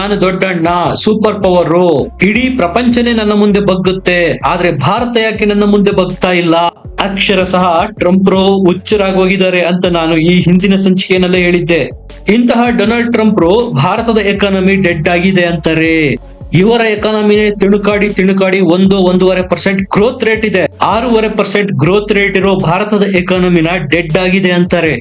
ನಾನು ದೊಡ್ಡಣ್ಣ super power ಇಡೀ ಪ್ರಪಂಚನೇ ನನ್ನ ಮುಂದೆ ಬಗ್ಗುತ್ತೆ. ಆದ್ರೆ ಭಾರತ ಯಾಕೆ ನನ್ನ ಮುಂದೆ ಬಗ್ತಾ ಇಲ್ಲ? ಅಕ್ಷರ ಸಹ ಟ್ರಂಪ್ ರೋ ಹುಚ್ಚರಾಗೋಗಿದ್ದಾರೆ ಅಂತ ನಾನು ಈ ಹಿಂದಿನ ಸಂಚಿಕೆಯಲ್ಲೇ ಹೇಳಿದ್ದೆ. ಇಂತಹ ಡೊನಾಲ್ಡ್ ಟ್ರಂಪ್ ರೋ ಭಾರತದ ಎಕಾನಮಿ ಡೆಡ್ ಆಗಿದೆ ಅಂತಾರೆ. ಇವರ ಎಕಾನಮಿನೇ ತಿಣುಕಾಡಿ ತಿಣುಕಾಡಿ ಒಂದು, ಒಂದೂವರೆ ಪರ್ಸೆಂಟ್ ಗ್ರೋತ್ ರೇಟ್ ಇದೆ. ಆರೂವರೆ ಪರ್ಸೆಂಟ್ ಗ್ರೋತ್ ರೇಟ್ ಇರೋ ಭಾರತದ ಎಕಾನಮಿನ ಡೆಡ್ ಆಗಿದೆ ಅಂತಾರೆ.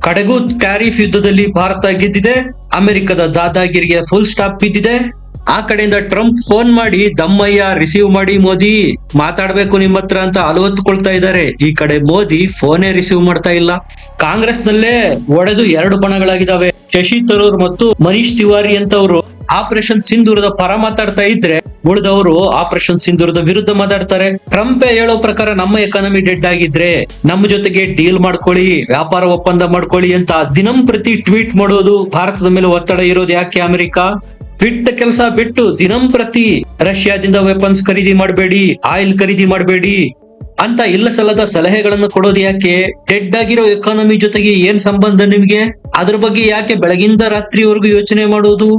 ಕಡೆಗೂ ಟ್ಯಾರಿಫ್ ಯುದ್ಧದಲ್ಲಿ ಭಾರತ ಗೆದ್ದಿದೆ. ಅಮೆರಿಕದ ದಾದಾಗಿರಿಗೆ ಫುಲ್ ಸ್ಟಾಪ್ ಬಿದ್ದಿದೆ. ಆ ಕಡೆಯಿಂದ ಟ್ರಂಪ್ ಫೋನ್ ಮಾಡಿ, ದಮ್ಮಯ್ಯ ರಿಸೀವ್ ಮಾಡಿ ಮೋದಿ, ಮಾತಾಡ್ಬೇಕು ನಿಮ್ಮ ಹತ್ರ ಅಂತ ಅಲವತ್ತುಕೊಳ್ತಾ ಇದ್ದಾರೆ. ಈ ಕಡೆ ಮೋದಿ ಫೋನೇ ರಿಸೀವ್ ಮಾಡ್ತಾ ಇಲ್ಲ. ಕಾಂಗ್ರೆಸ್ ನಲ್ಲೇ ಒಡೆದು ಎರಡು ಬಣಗಳಾಗಿದ್ದಾವೆ. ಶಶಿ ತರೂರ್ ಮತ್ತು ಮನೀಶ್ ತಿವಾರಿ ಅಂತವರು ಆಪರೇಷನ್ ಸಿಂಧೂರದ ಪರ ಮಾತಾಡ್ತಾ ಇದ್ರೆ ಉಳಿದವರು ಆಪರೇಷನ್ ಸಿಂಧೂರದ ವಿರುದ್ಧ ಮಾತಾಡ್ತಾರೆ. ಟ್ರಂಪ್ ಹೇಳೋ ಪ್ರಕಾರ ನಮ್ಮ ಎಕಾನಮಿ ಡೆಡ್ ಆಗಿದ್ರೆ ನಮ್ಮ ಜೊತೆಗೆ ಡೀಲ್ ಮಾಡ್ಕೊಳ್ಳಿ, ವ್ಯಾಪಾರ ಒಪ್ಪಂದ ಮಾಡ್ಕೊಳ್ಳಿ ಅಂತ ದಿನಂಪ್ರತಿ ಟ್ವೀಟ್ ಮಾಡೋದು ಭಾರತದ ಮೇಲೆ ಒತ್ತಡ ಇರೋದು ಯಾಕೆ ಅಮೆರಿಕ? ಬಿಟ್ಟ ಕೆಲಸ ಬಿಟ್ಟು ದಿನಂಪ್ರತಿ ರಷ್ಯಾದಿಂದ ವೆಪನ್ಸ್ ಖರೀದಿ ಮಾಡಬೇಡಿ ಆಯಿಲ್ ಖರೀದಿ ಮಾಡಬೇಡಿ ಅಂತ ಇಲ್ಲ ಸಲ್ಲದ ಸಲಹೆಗಳನ್ನು ಕೊಡೋದು ಯಾಕೆ? ಡೆಡ್ ಆಗಿರೋ ಎಕಾನಮಿ ಜೊತೆಗೆ ಏನ್ ಸಂಬಂಧ ನಿಮ್ಗೆ? ಅದ್ರ ಬಗ್ಗೆ ಯಾಕೆ ಬೆಳಗಿಂದ ರಾತ್ರಿವರೆಗೂ ಯೋಚನೆ ಮಾಡೋದು?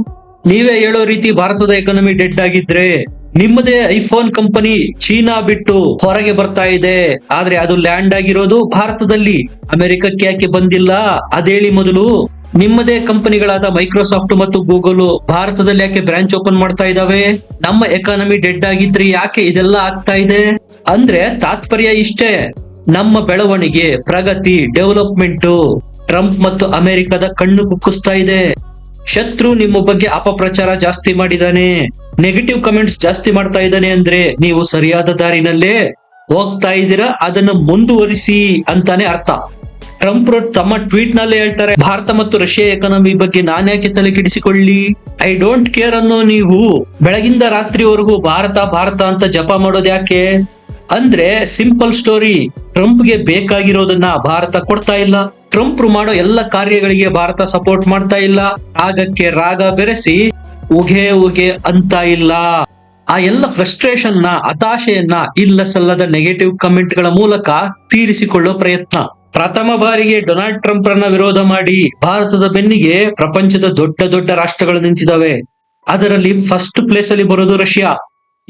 ನೀವೇ ಹೇಳೋ ರೀತಿ ಭಾರತದ ಎಕಾನಮಿ ಡೆಡ್ ಆಗಿದ್ರೆ ನಿಮ್ಮದೇ ಐಫೋನ್ ಕಂಪನಿ ಚೀನಾ ಬಿಟ್ಟು ಹೊರಗೆ ಬರ್ತಾ ಇದೆ. ಆದ್ರೆ ಅದು ಲ್ಯಾಂಡ್ ಆಗಿರೋದು ಭಾರತದಲ್ಲಿ. ಅಮೆರಿಕಕ್ಕೆ ಯಾಕೆ ಬಂದಿಲ್ಲ? ಅದೇಳಿ ಮೊದಲು. ನಿಮ್ಮದೇ ಕಂಪನಿಗಳಾದ ಮೈಕ್ರೋಸಾಫ್ಟ್ ಮತ್ತು ಗೂಗಲ್ ಭಾರತದಲ್ಲಿ ಯಾಕೆ ಬ್ರಾಂಚ್ ಓಪನ್ ಮಾಡ್ತಾ ಇದಾವೆ? ನಮ್ಮ ಎಕಾನಮಿ ಡೆಡ್ ಆಗಿದ್ರೆ ಯಾಕೆ ಇದೆಲ್ಲ ಆಗ್ತಾ ಇದೆ? ಅಂದ್ರೆ ತಾತ್ಪರ್ಯ ಇಷ್ಟೇ. ನಮ್ಮ ಬೆಳವಣಿಗೆ, ಪ್ರಗತಿ ಡೆವಲಪ್ಮೆಂಟ್ ಟ್ರಂಪ್ ಮತ್ತು ಅಮೆರಿಕದ ಕಣ್ಣು ಕುಕ್ಕಿಸ್ತಾ ಇದೆ. ಶತ್ರು ನಿಮ್ಮ ಬಗ್ಗೆ ಅಪಪ್ರಚಾರ ಜಾಸ್ತಿ ಮಾಡಿದಾನೆ. ನೆಗೆಟಿವ್ ಕಮೆಂಟ್ಸ್ ಜಾಸ್ತಿ ಮಾಡ್ತಾ ಇದ್ದಾನೆ ಅಂದ್ರೆ ನೀವು ಸರಿಯಾದ ದಾರಿನಲ್ಲೇ ಹೋಗ್ತಾ ಇದ್ದೀರಾ? ಅದನ್ನ ಮುಂದುವರಿಸಿ ಅಂತಾನೆ ಅರ್ಥ. ಟ್ರಂಪ್ ತಮ್ಮ ಟ್ವೀಟ್ನಲ್ಲಿ ಹೇಳ್ತಾರೆ, ಭಾರತ ಮತ್ತು ರಷ್ಯಾ ಎಕಾನಮಿ ಬಗ್ಗೆ ನಾನ್ಯಾಕೆ ತಲೆ ಕೆಡಿಸಿಕೊಳ್ಳಿ? ಐ ಡೋಂಟ್ ಕೇರ್ ಅನ್ನೋ ನೀವು. ಬೆಳಗಿಂದ ರಾತ್ರಿವರೆಗೂ ಭಾರತ ಭಾರತ ಅಂತ ಜಪ ಮಾಡೋದು ಯಾಕೆ? ಅಂದ್ರೆ ಸಿಂಪಲ್ ಸ್ಟೋರಿ ಟ್ರಂಪ್ಗೆ ಬೇಕಾಗಿರೋದನ್ನ ಭಾರತ ಕೊಡ್ತಾ ಇಲ್ಲ. ಟ್ರಂಪ್ ಮಾಡೋ ಎಲ್ಲ ಕಾರ್ಯಗಳಿಗೆ ಭಾರತ ಸಪೋರ್ಟ್ ಮಾಡ್ತಾ ಇಲ್ಲ. ರಾಗಕ್ಕೆ ರಾಗ ಬೆರೆಸಿ ಉಗೆ ಉಗೆ ಅಂತ ಇಲ್ಲ. ಆ ಎಲ್ಲ ಫ್ರಸ್ಟ್ರೇಷನ್ನ, ಹತಾಶೆಯನ್ನ ಇಲ್ಲ ಸಲ್ಲದ ನೆಗೆಟಿವ್ ಕಮೆಂಟ್ಗಳ ಮೂಲಕ ತೀರಿಸಿಕೊಳ್ಳೋ ಪ್ರಯತ್ನ. ಪ್ರಥಮ ಬಾರಿಗೆ ಡೊನಾಲ್ಡ್ ಟ್ರಂಪ್ ರನ್ನ ವಿರೋಧ ಮಾಡಿ ಭಾರತದ ಬೆನ್ನಿಗೆ ಪ್ರಪಂಚದ ದೊಡ್ಡ ದೊಡ್ಡ ರಾಷ್ಟ್ರಗಳು ನಿಂತಿದ್ದಾವೆ. ಅದರಲ್ಲಿ ಫಸ್ಟ್ ಪ್ಲೇಸ್ ಅಲ್ಲಿ ಬರೋದು ರಷ್ಯಾ.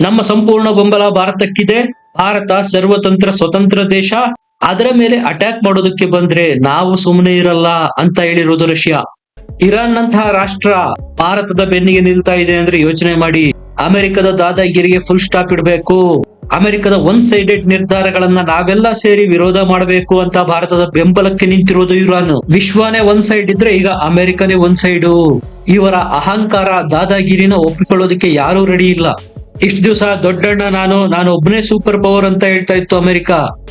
ನಮ್ಮ ಸಂಪೂರ್ಣ ಬೆಂಬಲ ಭಾರತಕ್ಕಿದೆ. ಭಾರತ ಸರ್ವತಂತ್ರ, ಸ್ವತಂತ್ರ ದೇಶ. ಅದರ ಮೇಲೆ ಅಟ್ಯಾಕ್ ಮಾಡೋದಕ್ಕೆ ಬಂದ್ರೆ ನಾವು ಸುಮ್ಮನೆ ಇರಲ್ಲ ಅಂತ ಹೇಳಿರೋದು ರಷ್ಯಾ. ಇರಾನ್ ನಂತಹ ರಾಷ್ಟ್ರ ಭಾರತದ ಬೆನ್ನಿಗೆ ನಿಲ್ತಾ ಇದೆ ಅಂದ್ರೆ ಯೋಚನೆ ಮಾಡಿ, ಅಮೆರಿಕದ ದಾದಾಗಿರಿಗೆ ಫುಲ್ ಸ್ಟಾಪ್ ಇಡಬೇಕು, ಅಮೆರಿಕದ ಒನ್ ಸೈಡೆಡ್ ನಿರ್ಧಾರಗಳನ್ನ ನಾವೆಲ್ಲ ಸೇರಿ ವಿರೋಧ ಮಾಡಬೇಕು ಅಂತ ಭಾರತದ ಬೆಂಬಲಕ್ಕೆ ನಿಂತಿರೋದು ಇರಾನ್. ವಿಶ್ವನೇ ಒಂದ್ ಸೈಡ್ ಇದ್ರೆ ಈಗ ಅಮೆರಿಕನೇ ಒಂದ್ ಸೈಡು ಇವರ ಅಹಂಕಾರ ದಾದಾಗಿರಿನ ಒಪ್ಪಿಕೊಳ್ಳೋದಕ್ಕೆ ಯಾರೂ ರೆಡಿ ಇಲ್ಲ. ಇಷ್ಟು ದಿವಸ ದೊಡ್ಡಣ್ಣ ನಾನು ನಾನು ಒಬ್ಬನೇ ಸೂಪರ್ ಪವರ್ ಅಂತ ಹೇಳ್ತಾ ಇತ್ತು ಅಮೆರಿಕ.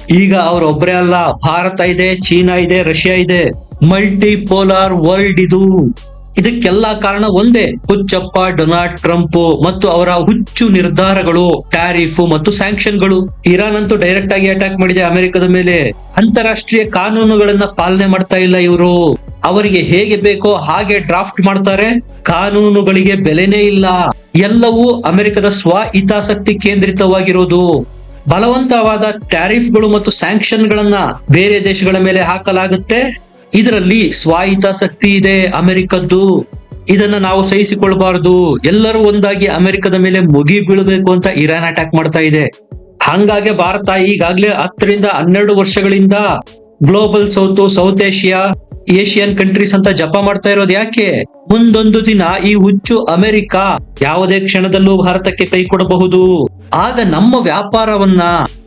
ಈಗ ಅವ್ರ ಒಬ್ಬರೇ ಅಲ್ಲ, ಭಾರತ ಇದೆ, ಚೀನಾ ಇದೆ, ರಷ್ಯಾ ಇದೆ. ಮಲ್ಟಿ ಪೋಲಾರ್ ವರ್ಲ್ಡ್ ಇದು. ಇದಕ್ಕೆಲ್ಲ ಕಾರಣ ಒಂದೇ, ಹುಚ್ಚಪ್ಪ, ಡೊನಾಲ್ಡ್ ಟ್ರಂಪ್ ಮತ್ತು ಅವರ ಹುಚ್ಚು ನಿರ್ಧಾರಗಳು ಟ್ಯಾರಿಫ್ ಮತ್ತು ಸ್ಯಾಂಕ್ಷನ್ಗಳು ಇರಾನ್ ಅಂತೂ ಡೈರೆಕ್ಟ್ ಆಗಿ ಅಟ್ಯಾಕ್ ಮಾಡಿದೆ ಅಮೆರಿಕದ ಮೇಲೆ. ಅಂತಾರಾಷ್ಟ್ರೀಯ ಕಾನೂನುಗಳನ್ನ ಪಾಲನೆ ಮಾಡ್ತಾ ಇಲ್ಲ ಇವರು. ಅವರಿಗೆ ಹೇಗೆ ಬೇಕೋ ಹಾಗೆ ಡ್ರಾಫ್ಟ್ ಮಾಡ್ತಾರೆ. ಕಾನೂನುಗಳಿಗೆ ಬೆಲೆನೇ ಇಲ್ಲ. ಎಲ್ಲವೂ ಅಮೆರಿಕದ ಸ್ವ ಹಿತಾಸಕ್ತಿ ಕೇಂದ್ರಿತವಾಗಿರೋದು. ಬಲವಂತವಾದ ಟ್ಯಾರಿಫ್ಗಳು ಮತ್ತು ಸ್ಯಾಂಕ್ಷನ್ ಗಳನ್ನ ಬೇರೆ ದೇಶಗಳ ಮೇಲೆ ಹಾಕಲಾಗುತ್ತೆ. ಇದರಲ್ಲಿ ಸ್ವಾಹಿತಾಸಕ್ತಿ ಇದೆ ಅಮೆರಿಕದ್ದು. ಇದನ್ನ ನಾವು ಸಹಿಸಿಕೊಳ್ಬಾರ್ದು. ಎಲ್ಲರೂ ಒಂದಾಗಿ ಅಮೆರಿಕದ ಮೇಲೆ ಮುಗಿ ಬೀಳಬೇಕು ಅಂತ ಇರಾನ್ ಅಟ್ಯಾಕ್ ಮಾಡ್ತಾ ಇದೆ. ಹಂಗಾಗಿ ಭಾರತ ಈಗಾಗಲೇ ಹತ್ತರಿಂದ ಹನ್ನೆರಡು ವರ್ಷಗಳಿಂದ global south south Asia Asian countries ಅಂತ ಜಪ ಮಾಡ್ತಾ ಇರೋದು ಯಾಕೆ? ಮುಂದೊಂದು ದಿನ ಈ ಹುಚ್ಚು ಅಮೆರಿಕ ಯಾವುದೇ ಕ್ಷಣದಲ್ಲೂ ಭಾರತಕ್ಕೆ ಕೈ ಕೊಡಬಹುದು. ಆಗ ನಮ್ಮ ವ್ಯಾಪಾರವನ್ನ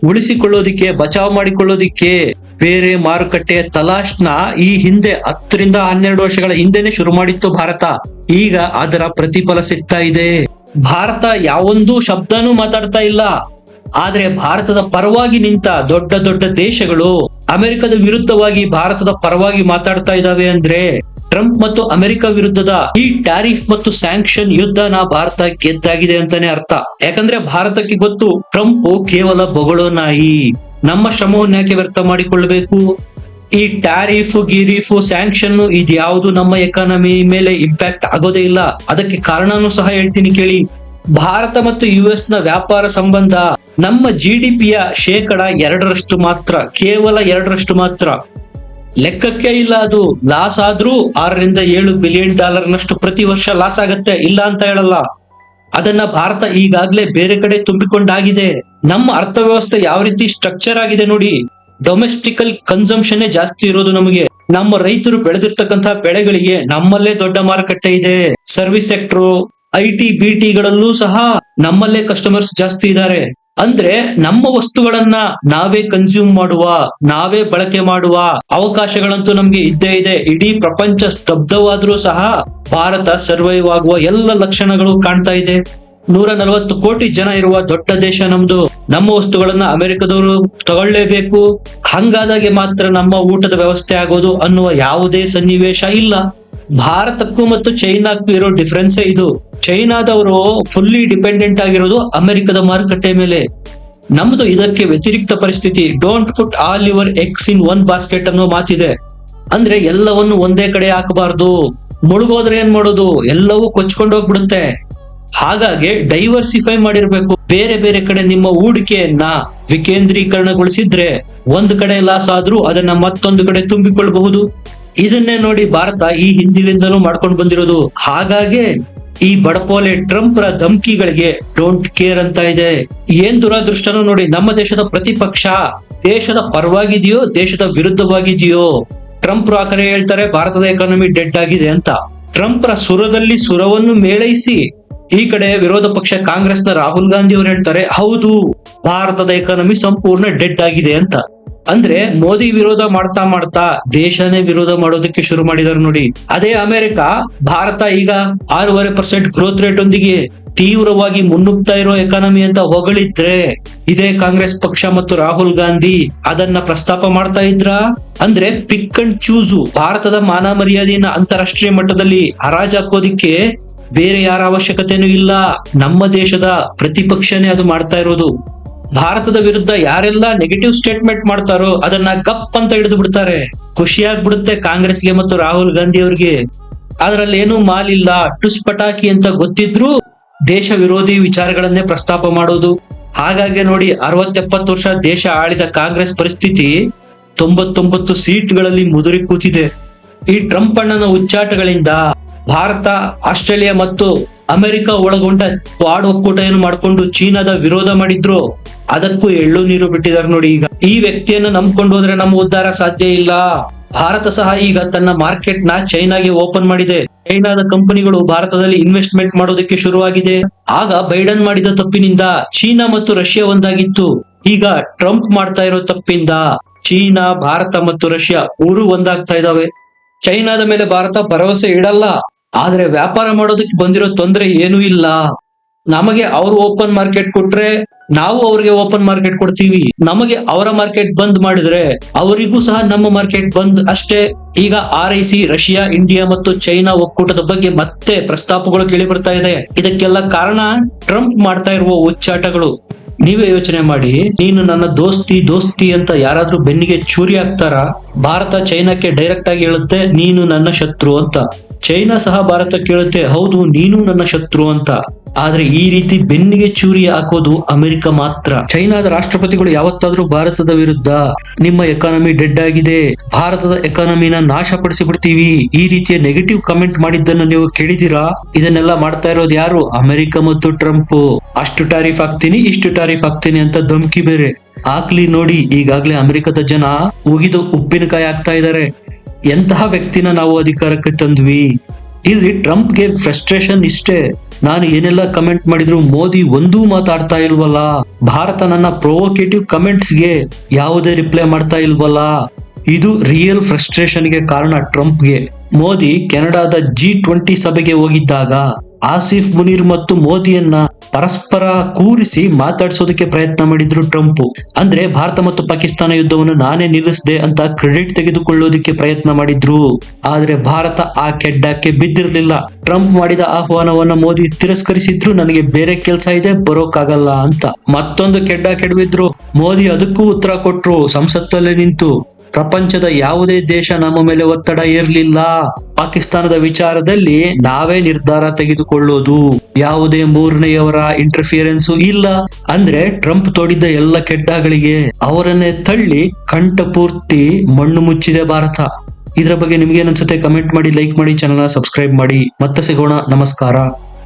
ಉಳಿಸಿಕೊಳ್ಳೋದಿಕ್ಕೆ, ಬಚಾವ್ ಮಾಡಿಕೊಳ್ಳೋದಿಕ್ಕೆ ಬೇರೆ ಮಾರುಕಟ್ಟೆಯ ತಲಾಶ್ನ ಈ ಹಿಂದೆ ಹತ್ತರಿಂದ ಹನ್ನೆರಡು ವರ್ಷಗಳ ಹಿಂದೆನೆ ಶುರು ಮಾಡಿತ್ತು ಭಾರತ. ಈಗ ಅದರ ಪ್ರತಿಫಲ ಸಿಗ್ತಾ ಇದೆ. ಭಾರತ ಯಾವೊಂದು ಶಬ್ದನೂ ಮಾತಾಡ್ತಾ ಇಲ್ಲ. ಆದ್ರೆ ಭಾರತದ ಪರವಾಗಿ ನಿಂತ ದೊಡ್ಡ ದೊಡ್ಡ ದೇಶಗಳು ಅಮೆರಿಕದ ವಿರುದ್ಧವಾಗಿ ಭಾರತದ ಪರವಾಗಿ ಮಾತಾಡ್ತಾ ಇದ್ದಾವೆ ಅಂದ್ರೆ ಟ್ರಂಪ್ ಮತ್ತು ಅಮೆರಿಕ ವಿರುದ್ಧದ ಈ ಟ್ಯಾರಿಫ್ ಮತ್ತು ಸ್ಯಾಂಕ್ಷನ್ ಯುದ್ಧನ ಭಾರತ ಗೆದ್ದಾಗಿದೆ ಅಂತಾನೆ ಅರ್ಥ. ಯಾಕಂದ್ರೆ ಭಾರತಕ್ಕೆ ಗೊತ್ತು, ಟ್ರಂಪ್ ಕೇವಲ ಬೊಗಳೋ ನಾಯಿ. ನಮ್ಮ ಶ್ರಮವನ್ನು ಯಾಕೆ ವ್ಯರ್ಥ ಮಾಡಿಕೊಳ್ಬೇಕು ಈ ಟ್ಯಾರಿಫ್, ಗಿರೀಫ್, ಸ್ಯಾಂಕ್ಷನ್ ಇದ್ಯಾವುದು ನಮ್ಮ ಎಕಾನಮಿ ಮೇಲೆ ಇಂಪ್ಯಾಕ್ಟ್ ಆಗೋದೇ ಇಲ್ಲ. ಅದಕ್ಕೆ ಕಾರಣನೂ ಸಹ ಹೇಳ್ತೀನಿ ಕೇಳಿ. ಭಾರತ ಮತ್ತು ಯು ಎಸ್ನ ವ್ಯಾಪಾರ ಸಂಬಂಧ ನಮ್ಮ ಜಿಡಿಪಿಯ ಶೇಕಡ ಎರಡರಷ್ಟು ಮಾತ್ರ, ಕೇವಲ ಎರಡರಷ್ಟು ಮಾತ್ರ. ಲೆಕ್ಕಕ್ಕೆ ಇಲ್ಲ ಅದು. ಲಾಸ್ ಆದ್ರೂ ಆರರಿಂದ ಏಳು ಬಿಲಿಯನ್ ಡಾಲರ್ ನಷ್ಟು ಪ್ರತಿ ವರ್ಷ ಲಾಸ್ ಆಗತ್ತೆ, ಇಲ್ಲ ಅಂತ ಹೇಳಲ್ಲ. ಅದನ್ನ ಭಾರತ ಈಗಾಗ್ಲೇ ಬೇರೆ ಕಡೆ ತುಂಬಿಕೊಂಡಾಗಿದೆ. ನಮ್ಮ ಅರ್ಥವ್ಯವಸ್ಥೆ ಯಾವ ರೀತಿ ಸ್ಟ್ರಕ್ಚರ್ ಆಗಿದೆ ನೋಡಿ. ಡೊಮೆಸ್ಟಿಕಲ್ ಕನ್ಸಂಪ್ಷನ್ ಜಾಸ್ತಿ ಇರೋದು ನಮಗೆ. ನಮ್ಮ ರೈತರು ಬೆಳೆದಿರ್ತಕ್ಕಂತಹ ಬೆಳೆಗಳಿಗೆ ನಮ್ಮಲ್ಲೇ ದೊಡ್ಡ ಮಾರುಕಟ್ಟೆ ಇದೆ. Service sector I T B ಟಿಗಳಲ್ಲೂ ಸಹ ನಮ್ಮಲ್ಲೇ ಕಸ್ಟಮರ್ಸ್ ಜಾಸ್ತಿ ಇದ್ದಾರೆ. ಅಂದ್ರೆ ನಮ್ಮ ವಸ್ತುಗಳನ್ನ ನಾವೇ ಕನ್ಸ್ಯೂಮ್ ಮಾಡುವ, ನಾವೇ ಬಳಕೆ ಮಾಡುವ ಅವಕಾಶಗಳಂತೂ ನಮ್ಗೆ ಇದ್ದೇ ಇದೆ. ಇಡೀ ಪ್ರಪಂಚ ಸ್ತಬ್ಧವಾದ್ರೂ ಸಹ ಭಾರತ ಸರ್ವೈವ್ ಆಗುವ ಎಲ್ಲ ಲಕ್ಷಣಗಳು ಕಾಣ್ತಾ ಇದೆ. ನೂರ ನಲವತ್ತು ಕೋಟಿ ಜನ ಇರುವ ದೊಡ್ಡ ದೇಶ ನಮ್ದು. ನಮ್ಮ ವಸ್ತುಗಳನ್ನ ಅಮೆರಿಕದವರು ತಗೊಳ್ಳೇಬೇಕು. ಹಂಗಾದಾಗೆ ಮಾತ್ರ ನಮ್ಮ ಊಟದ ವ್ಯವಸ್ಥೆ ಆಗೋದು ಅನ್ನುವ ಯಾವುದೇ ಸನ್ನಿವೇಶ ಇಲ್ಲ. ಭಾರತಕ್ಕೂ ಮತ್ತು ಚೈನಾಕ್ಕೂ ಇರೋ ಡಿಫರೆನ್ಸ್ ಇದು. ಚೈನಾದವರು ಫುಲ್ಲಿ ಡಿಪೆಂಡೆಂಟ್ ಆಗಿರೋದು ಅಮೆರಿಕದ ಮಾರುಕಟ್ಟೆ ಮೇಲೆ. ನಮ್ದು ಇದಕ್ಕೆ ವ್ಯತಿರಿಕ್ತ ಪರಿಸ್ಥಿತಿ. Don't put all your eggs in one basket ಅನ್ನೋ ಮಾತಿದೆ. ಅಂದ್ರೆ ಎಲ್ಲವನ್ನು ಒಂದೇ ಕಡೆ ಹಾಕಬಾರ್ದು. ಮುಳುಗೋದ್ರೆ ಏನ್ ಮಾಡೋದು? ಎಲ್ಲವೂ ಕೊಚ್ಕೊಂಡು ಹೋಗ್ಬಿಡುತ್ತೆ. ಹಾಗಾಗಿ ಡೈವರ್ಸಿಫೈ ಮಾಡಿರ್ಬೇಕು. ಬೇರೆ ಬೇರೆ ಕಡೆ ನಿಮ್ಮ ಹೂಡಿಕೆಯನ್ನ ವಿಕೇಂದ್ರೀಕರಣಗೊಳಿಸಿದ್ರೆ ಒಂದು ಕಡೆ ಲಾಸ್ ಆದ್ರೂ ಅದನ್ನ ಮತ್ತೊಂದು ಕಡೆ ತುಂಬಿಕೊಳ್ಳಬಹುದು ಇದನ್ನೇ ನೋಡಿ ಭಾರತ ಈ ಹಿಂದಿನಿಂದಲೂ ಮಾಡ್ಕೊಂಡು ಬಂದಿರೋದು. ಹಾಗಾಗಿ ಈ ಬಡಪೋಲೆ ಟ್ರಂಪ್ ರ ಧಮ್ಕಿಗಳಿಗೆ ಡೋಂಟ್ ಕೇರ್ ಅಂತ ಇದೆ. ಏನ್ ದುರಾದೃಷ್ಟನೋ ನೋಡಿ, ನಮ್ಮ ದೇಶದ ಪ್ರತಿಪಕ್ಷ ದೇಶದ ಪರವಾಗಿದೆಯೋ, ದೇಶದ ವಿರುದ್ಧವಾಗಿದೆಯೋ? ಟ್ರಂಪ್ ಆ ಕಡೆ ಹೇಳ್ತಾರೆ, ಭಾರತದ ಎಕಾನಮಿ ಡೆಡ್ ಆಗಿದೆ ಅಂತ. ಟ್ರಂಪ್ ರ ಸುರದಲ್ಲಿ ಸುರವನ್ನು ಮೇಳೈಸಿ ಈ ಕಡೆ ವಿರೋಧ ಪಕ್ಷ ಕಾಂಗ್ರೆಸ್ನ ರಾಹುಲ್ ಗಾಂಧಿ ಅವರು ಹೇಳ್ತಾರೆ, ಹೌದು, ಭಾರತದ ಎಕಾನಮಿ ಸಂಪೂರ್ಣ ಡೆಡ್ ಆಗಿದೆ ಅಂತ. ಅಂದ್ರೆ ಮೋದಿ ವಿರೋಧ ಮಾಡ್ತಾ ಮಾಡ್ತಾ ದೇಶನೇ ವಿರೋಧ ಮಾಡೋದಕ್ಕೆ ಶುರು ಮಾಡಿದಾರೆ ನೋಡಿ. ಅದೇ ಅಮೆರಿಕ, ಭಾರತ ಈಗ ಆರೂವರೆ ಪರ್ಸೆಂಟ್ ಗ್ರೋತ್ ರೇಟ್ ಒಂದಿಗೆ ತೀವ್ರವಾಗಿ ಮುನ್ನುಗ್ತಾ ಇರೋ ಎಕಾನಮಿ ಅಂತ ಹೊಗಳಿದ್ರೆ ಇದೇ ಕಾಂಗ್ರೆಸ್ ಪಕ್ಷ ಮತ್ತು ರಾಹುಲ್ ಗಾಂಧಿ ಅದನ್ನ ಪ್ರಸ್ತಾಪ ಮಾಡ್ತಾ ಇದ್ರ? ಅಂದ್ರೆ ಪಿಕ್ ಅಂಡ್ ಚೂಸು ಭಾರತದ ಮಾನ ಮರ್ಯಾದೆಯನ್ನ ಅಂತಾರಾಷ್ಟ್ರೀಯ ಮಟ್ಟದಲ್ಲಿ ಹರಾಜಾಕೋದಿಕ್ಕೆ ಬೇರೆ ಯಾರ ಅವಶ್ಯಕತೆನೂ ಇಲ್ಲ. ನಮ್ಮ ದೇಶದ ಪ್ರತಿಪಕ್ಷನೇ ಅದು ಮಾಡ್ತಾ ಇರೋದು. ಭಾರತದ ವಿರುದ್ಧ ಯಾರೆಲ್ಲ ನೆಗೆಟಿವ್ ಸ್ಟೇಟ್ಮೆಂಟ್ ಮಾಡ್ತಾರೋ ಅದನ್ನ ಕಪ್ ಅಂತ ಹಿಡಿದು ಬಿಡ್ತಾರೆ. ಖುಷಿಯಾಗ್ಬಿಡುತ್ತೆ ಕಾಂಗ್ರೆಸ್ಗೆ ಮತ್ತು ರಾಹುಲ್ ಗಾಂಧಿ ಅವ್ರಿಗೆ. ಅದರಲ್ಲಿ ಏನೂ ಮಾಲಿಲ್ಲ, ಟುಸ್ ಪಟಾಕಿ ಅಂತ ಗೊತ್ತಿದ್ರು ದೇಶ ವಿರೋಧಿ ವಿಚಾರಗಳನ್ನೇ ಪ್ರಸ್ತಾಪ ಮಾಡೋದು. ಹಾಗಾಗಿ ನೋಡಿ ಅರವತ್ತೆಪ್ಪತ್ತು ವರ್ಷ ದೇಶ ಆಳಿದ ಕಾಂಗ್ರೆಸ್ ಪರಿಸ್ಥಿತಿ ತೊಂಬತ್ತೊಂಬತ್ತು ಸೀಟ್ಗಳಲ್ಲಿ ಮುದುರಿ ಕೂತಿದೆ. ಈ ಟ್ರಂಪ್ ಅಣ್ಣನ ಉಚ್ಚಾಟಗಳಿಂದ ಭಾರತ, ಆಸ್ಟ್ರೇಲಿಯಾ ಮತ್ತು ಅಮೆರಿಕ ಒಳಗೊಂಡ ಕ್ವಾಡ್ ಒಕ್ಕೂಟ ಏನು ಮಾಡ್ಕೊಂಡು ಚೀನಾದ ವಿರೋಧ ಮಾಡಿದ್ರು? ಅದಕ್ಕೂ ಎಳ್ಳು ನೀರು ಬಿಟ್ಟಿದ್ದಾರೆ ನೋಡಿ ಈಗ. ಈ ವ್ಯಕ್ತಿಯನ್ನು ನಂಬ್ಕೊಂಡು ಹೋದ್ರೆ ನಮ್ಮ ಉದ್ಧಾರ ಸಾಧ್ಯ ಇಲ್ಲ. ಭಾರತ ಸಹ ಈಗ ತನ್ನ ಮಾರ್ಕೆಟ್ನ ಚೈನಾಗೆ ಓಪನ್ ಮಾಡಿದೆ. ಚೈನಾದ ಕಂಪನಿಗಳು ಭಾರತದಲ್ಲಿ ಇನ್ವೆಸ್ಟ್ಮೆಂಟ್ ಮಾಡೋದಕ್ಕೆ ಶುರುವಾಗಿದೆ. ಆಗ ಬೈಡನ್ ಮಾಡಿದ ತಪ್ಪಿನಿಂದ ಚೀನಾ ಮತ್ತು ರಷ್ಯಾ ಒಂದಾಗಿತ್ತು. ಈಗ ಟ್ರಂಪ್ ಮಾಡ್ತಾ ಇರೋ ತಪ್ಪಿಂದ ಚೀನಾ, ಭಾರತ ಮತ್ತು ರಷ್ಯಾ ಊರು ಒಂದಾಗ್ತಾ ಇದಾವೆ. ಚೈನಾದ ಮೇಲೆ ಭಾರತ ಭರವಸೆ ಇಡಲ್ಲ. ಆದ್ರೆ ವ್ಯಾಪಾರ ಮಾಡೋದಕ್ಕೆ ಬಂದಿರೋ ತೊಂದರೆ ಏನೂ ಇಲ್ಲ. ನಮಗೆ ಅವರು ಓಪನ್ ಮಾರ್ಕೆಟ್ ಕೊಟ್ರೆ ನಾವು ಅವ್ರಿಗೆ ಓಪನ್ ಮಾರ್ಕೆಟ್ ಕೊಡ್ತೀವಿ. ನಮಗೆ ಅವರ ಮಾರ್ಕೆಟ್ ಬಂದ್ ಮಾಡಿದ್ರೆ ಅವರಿಗೂ ಸಹ ನಮ್ಮ ಮಾರ್ಕೆಟ್ ಬಂದ್ ಅಷ್ಟೇ. ಈಗ R I C Russia India ಮತ್ತು ಚೈನಾ ಒಕ್ಕೂಟದ ಬಗ್ಗೆ ಮತ್ತೆ ಪ್ರಸ್ತಾಪಗಳು ಕೇಳಿ ಬರ್ತಾ ಇದೆ. ಇದಕ್ಕೆಲ್ಲ ಕಾರಣ ಟ್ರಂಪ್ ಮಾಡ್ತಾ ಇರುವ ಉಚ್ಚಾಟಗಳು ನೀವೇ ಯೋಚನೆ ಮಾಡಿ, ನೀನು ನನ್ನ ದೋಸ್ತಿ ದೋಸ್ತಿ ಅಂತ ಯಾರಾದ್ರೂ ಬೆನ್ನಿಗೆ ಚೂರಿ ಹಾಕ್ತಾರ? ಭಾರತ ಚೈನಾಕ್ಕೆ ಡೈರೆಕ್ಟ್ ಆಗಿ ಹೇಳುತ್ತೆ, ನೀನು ನನ್ನ ಶತ್ರು ಅಂತ. ಚೈನಾ ಸಹ ಭಾರತ ಕೇಳುತ್ತೆ, ಹೌದು, ನೀನು ನನ್ನ ಶತ್ರು ಅಂತ. ಆದ್ರೆ ಈ ರೀತಿ ಬೆನ್ನಿಗೆ ಚೂರಿ ಹಾಕೋದು ಅಮೆರಿಕ ಮಾತ್ರ. ಚೈನಾದ ರಾಷ್ಟ್ರಪತಿಗಳು ಯಾವತ್ತಾದ್ರೂ ಭಾರತದ ವಿರುದ್ಧ ನಿಮ್ಮ ಎಕಾನಮಿ ಡೆಡ್ ಆಗಿದೆ, ಭಾರತದ ಎಕಾನಮಿನ ನಾಶಪಡಿಸಿ ಬಿಡ್ತೀವಿ ಈ ರೀತಿಯ ನೆಗೆಟಿವ್ ಕಮೆಂಟ್ ಮಾಡಿದ್ದನ್ನ ನೀವು ಕೇಳಿದಿರಾ ಇದನ್ನೆಲ್ಲ ಮಾಡ್ತಾ ಇರೋದು ಯಾರು? ಅಮೆರಿಕ ಮತ್ತು ಟ್ರಂಪ್. ಅಷ್ಟು ಟಾರಿಫ್ ಹಾಕ್ತೀನಿ, ಇಷ್ಟು ಟಾರಿಫ್ ಹಾಕ್ತೀನಿ ಅಂತ ಧಮ್ಕಿ ಬೇರೆ. ಆಗ್ಲಿ ನೋಡಿ, ಈಗಾಗ್ಲೇ ಅಮೆರಿಕದ ಜನ ಉಗಿದು ಉಪ್ಪಿನಕಾಯಿ ಆಗ್ತಾ ಇದ್ದಾರೆ. ಎಂತಹ ವ್ಯಕ್ತಿನ ನಾವು ಅಧಿಕಾರಕ್ಕೆ ತಂದ್ವಿ? ಇಲ್ಲಿ ಟ್ರಂಪ್ಗೆ ಫ್ರಸ್ಟ್ರೇಷನ್ ಇಷ್ಟೇ. ನಾನು ಏನೆಲ್ಲ ಕಮೆಂಟ್ ಮಾಡಿದ್ರು ಮೋದಿ ಒಂದೂ ಮಾತಾಡ್ತಾ ಇಲ್ವಲ್ಲ? ಭಾರತ ನನ್ನ ಪ್ರೊವೋಕೇಟಿವ್ ಕಮೆಂಟ್ಸ್ಗೆ ಯಾವುದೇ ರಿಪ್ಲೈ ಮಾಡ್ತಾ ಇಲ್ವಲ್ಲ? ಇದು ರಿಯಲ್ ಫ್ರಸ್ಟ್ರೇಷನ್ಗೆ ಕಾರಣ ಟ್ರಂಪ್ಗೆ. ಮೋದಿ ಕೆನಡಾದ ಜಿ ಟ್ವೆಂಟಿ ಸಭೆಗೆ ಹೋಗಿದ್ದಾಗ ಆಸಿಫ್ ಮುನೀರ್ ಮತ್ತು ಮೋದಿಯನ್ನ ಪರಸ್ಪರ ಕೂರಿಸಿ ಮಾತಾಡಿಸೋದಕ್ಕೆ ಪ್ರಯತ್ನ ಮಾಡಿದ್ರು ಟ್ರಂಪ್. ಅಂದ್ರೆ ಭಾರತ ಮತ್ತು ಪಾಕಿಸ್ತಾನ ಯುದ್ಧವನ್ನು ನಾನೇ ನಿಲ್ಲಿಸಿದೆ ಅಂತ ಕ್ರೆಡಿಟ್ ತೆಗೆದುಕೊಳ್ಳೋದಕ್ಕೆ ಪ್ರಯತ್ನ ಮಾಡಿದ್ರು. ಆದ್ರೆ ಭಾರತ ಆ ಕೆಡ್ಡಕ್ಕೆ ಬಿದ್ದಿರಲಿಲ್ಲ. ಟ್ರಂಪ್ ಮಾಡಿದ ಆಹ್ವಾನವನ್ನ ಮೋದಿ ತಿರಸ್ಕರಿಸಿದ್ರು, ನನಗೆ ಬೇರೆ ಕೆಲಸ ಇದೆ, ಬರೋಕ್ಕಾಗಲ್ಲ ಅಂತ. ಮತ್ತೊಂದು ಕೆಡ್ಡ ಕೆಡವಿದ್ರು. ಮೋದಿ ಅದಕ್ಕೂ ಉತ್ತರ ಕೊಟ್ರು, ಸಂಸತ್ತಲ್ಲೇ ನಿಂತು. ಪ್ರಪಂಚದ ಯಾವುದೇ ದೇಶ ನಮ್ಮ ಮೇಲೆ ಒತ್ತಡ ಇರಲಿಲ್ಲ. ಪಾಕಿಸ್ತಾನದ ವಿಚಾರದಲ್ಲಿ ನಾವೇ ನಿರ್ಧಾರ ತೆಗೆದುಕೊಳ್ಳೋದು. ಯಾವುದೇ ಮೂರನೆಯವರ ಇಂಟರ್ಫಿಯರೆನ್ಸ್ ಇಲ್ಲ. ಅಂದ್ರೆ ಟ್ರಂಪ್ ತೋಡಿದ್ದ ಎಲ್ಲ ಕೆಡ್ಡಗಳಿಗೆ ಅವರನ್ನೇ ತಳ್ಳಿ ಕಂಠಪೂರ್ತಿ ಮಣ್ಣು ಮುಚ್ಚಿದೆ ಭಾರತ. ಇದರ ಬಗ್ಗೆ ನಿಮ್ಗೆ ಅನ್ಸುತ್ತೆ? ಕಮೆಂಟ್ ಮಾಡಿ ಲೈಕ್ ಮಾಡಿ ಚಾನಲ್ ಸಬ್ಸ್ಕ್ರೈಬ್ ಮಾಡಿ. ಮತ್ತೆ ಸಿಗೋಣ. ನಮಸ್ಕಾರ.